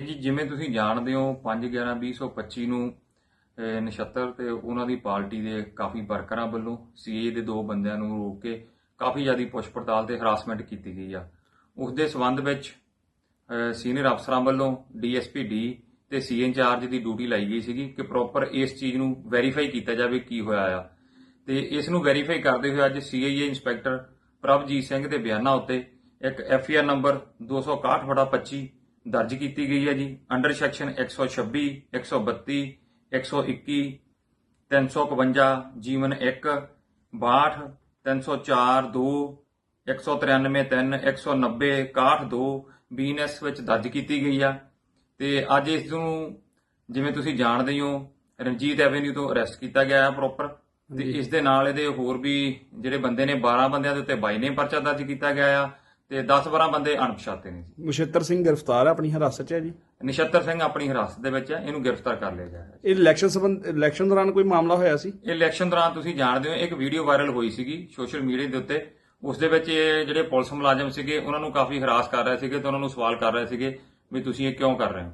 ਜੀ, ਜਿਵੇਂ ਤੁਸੀਂ ਜਾਣਦੇ ਹੋ 5/11/2025 ਨੂੰ ਨਛੱਤਰ ਤੇ ਉਹਨਾਂ ਦੀ ਪਾਰਟੀ ਦੇ ਕਾਫੀ ਵਰਕਰਾਂ ਵੱਲੋਂ ਸੀਏ ਦੇ ਦੋ ਬੰਦਿਆਂ ਨੂੰ ਰੋਕ ਕੇ ਕਾਫੀ ਜ਼ਿਆਦਾ ਪੁੱਛ ਪੜਤਾਲ ਤੇ ਹਰਾਸਮੈਂਟ ਕੀਤੀ ਗਈ ਆ। ਉਸ ਦੇ ਸਬੰਧ ਵਿੱਚ ਸੀਨੀਅਰ ਅਫਸਰਾਂ ਵੱਲੋਂ ਡੀਐਸਪੀ ਡੀ ਤੇ ਸੀ ਇੰਚਾਰਜ ਦੀ ਡਿਊਟੀ ਲਾਈ ਗਈ ਸੀਗੀ ਕਿ ਪ੍ਰੋਪਰ ਇਸ ਚੀਜ਼ ਨੂੰ ਵੈਰੀਫਾਈ ਕੀਤਾ ਜਾਵੇ ਕੀ ਹੋਇਆ ਆ। ਤੇ ਇਸ ਨੂੰ ਵੈਰੀਫਾਈ ਕਰਦੇ ਹੋਏ ਅੱਜ ਸੀਆਈਏ ਇੰਸਪੈਕਟਰ ਪ੍ਰਭਜੀਤ ਸਿੰਘ ਦੇ ਬਿਆਨਾਂ ਉੱਤੇ ਇੱਕ ਐਫਆਈਆਰ ਨੰਬਰ 261/25 ਦਰਜ ਕੀਤੀ ਗਈ ਹੈ ਜੀ। ਅੰਡਰ ਸੈਕਸ਼ਨ 126 132 121 351 ਜੀਵਨ 1 62 304 2 193 3 190 61 2 ਬੀਐਨਐਸ ਵਿੱਚ ਦਰਜ ਕੀਤੀ ਗਈ ਆ। ਤੇ ਅੱਜ ਇਸ ਨੂੰ ਜਿਵੇਂ ਤੁਸੀਂ ਜਾਣਦੇ ਹੀ ਹੋ ਰਣਜੀਤ ਐਵੇਨਿਊ ਤੋਂ ਅਰੈਸਟ ਕੀਤਾ ਗਿਆ ਹੈ ਪ੍ਰੋਪਰ ਤੇ ਇਸ ਦੇ ਨਾਲ ਇਹਦੇ ਹੋਰ ਵੀ ਜਿਹੜੇ ਬੰਦੇ ਨੇ 12 ਬੰਦਿਆਂ ਦੇ ਉੱਤੇ 22 ਨੇ ਪਰਚਾ ਦਰਜ ਕੀਤਾ ਗਿਆ ਆ। ਤੇ 10-12 ਬੰਦੇ ਅਣਪਛਾਤੇ ਨੇ ਜੀ। ਮੁਸ਼ੱਤਰ ਸਿੰਘ ਗ੍ਰਿਫਤਾਰ ਹੈ ਆਪਣੀ ਹਿਰਾਸਤ 'ਚ ਹੈ ਜੀ? ਨਿਸ਼ਤਰ ਸਿੰਘ ਆਪਣੀ ਹਿਰਾਸਤ ਦੇ ਵਿੱਚ ਹੈ ਇਹਨੂੰ ਗ੍ਰਿਫਤਾਰ ਕਰ ਲਿਆ ਗਿਆ ਹੈ। ਇਹ ਇਲੈਕਸ਼ਨ ਸੰਬੰਧ ਇਲੈਕਸ਼ਨ ਦੌਰਾਨ ਕੋਈ ਮਾਮਲਾ ਹੋਇਆ ਸੀ? ਇਹ ਇਲੈਕਸ਼ਨ ਦੌਰਾਨ ਤੁਸੀਂ ਜਾਣਦੇ ਹੋ ਇੱਕ ਵੀਡੀਓ ਵਾਇਰਲ ਹੋਈ ਸੀਗੀ ਸੋਸ਼ਲ ਮੀਡੀਆ ਦੇ ਉੱਤੇ। ਉਸ ਦੇ ਵਿੱਚ ਇਹ ਜਿਹੜੇ ਪੁਲਿਸ ਮੁਲਾਜ਼ਮ ਸੀਗੇ ਉਹਨਾਂ ਨੂੰ ਕਾਫੀ ਹਰਾਸ ਕਰ ਰਹੇ ਸੀਗੇ ਤੇ ਉਹਨਾਂ ਨੂੰ ਸਵਾਲ ਕਰ ਰਹੇ ਸੀਗੇ ਵੀ ਤੁਸੀਂ ਇਹ ਕਿਉਂ ਕਰ ਰਹੇ ਹੋ?